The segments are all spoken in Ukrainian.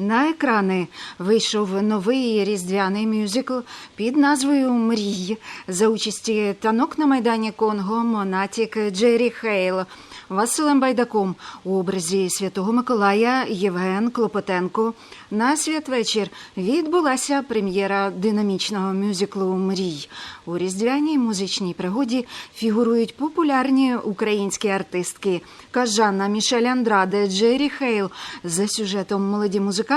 На екрани вийшов новий різдвяний мюзикл під назвою Мрій за участі танок на майдані Конго Монатік Джері Хейл. Василем Байдаком у образі Святого Миколая Євген Клопотенко. На святвечір відбулася прем'єра динамічного мюзиклу Мрій. У різдвяній музичній пригоді фігурують популярні українські артистки Кажанна Мішель Андраде, Джері Хейл. За сюжетом молоді музиканти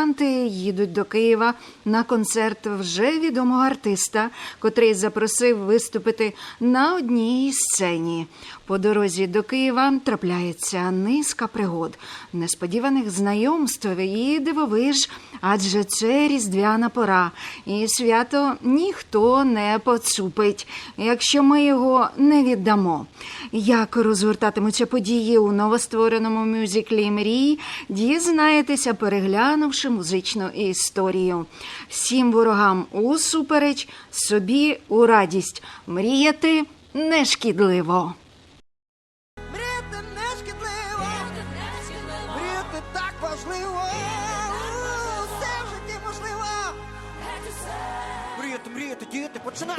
їдуть до Києва на концерт вже відомого артиста, котрий запросив виступити на одній сцені. По дорозі до Києва трапляється низка пригод, несподіваних знайомств і дивовиж, адже це різдвяна пора, і свято ніхто не поцупить, якщо ми його не віддамо. Як розгортатимуться події у новоствореному мюзиклі Мрій, дізнаєтеся, переглянувши пише музичну історію. Всім ворогам усупереч, собі у радість мріяти нешкідливо. Мріяти нешкідливо, мріяти так важливо. Все. Мріяти, мріяти, починай.